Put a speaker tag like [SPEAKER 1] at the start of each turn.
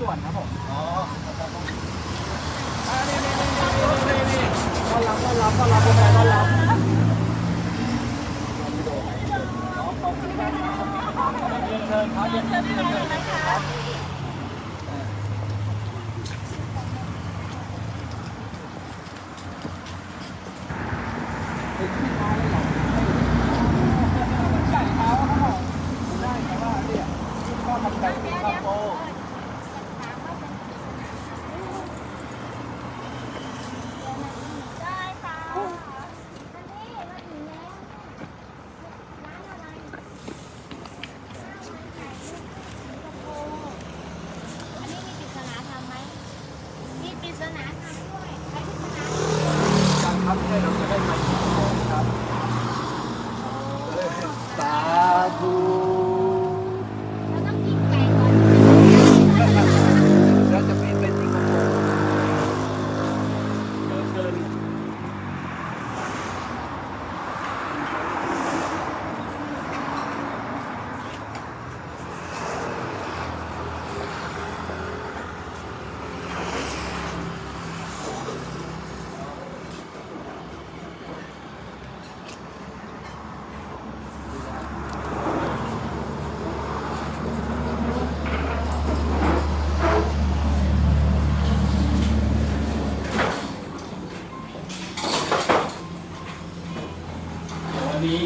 [SPEAKER 1] ส่วนครับผมอ๋อนี่นี่นี่นี่นี่ต้อนรับต้อนรับต้อนรับต้อนรับต้อนรับเรียนเชิญครับเรียนเชิญครับใส่เท้าครับผมได้แต่ว่าเนี่ยก็ทำแบบ
[SPEAKER 2] นี้ครับโอ้ 我拿上
[SPEAKER 1] นี้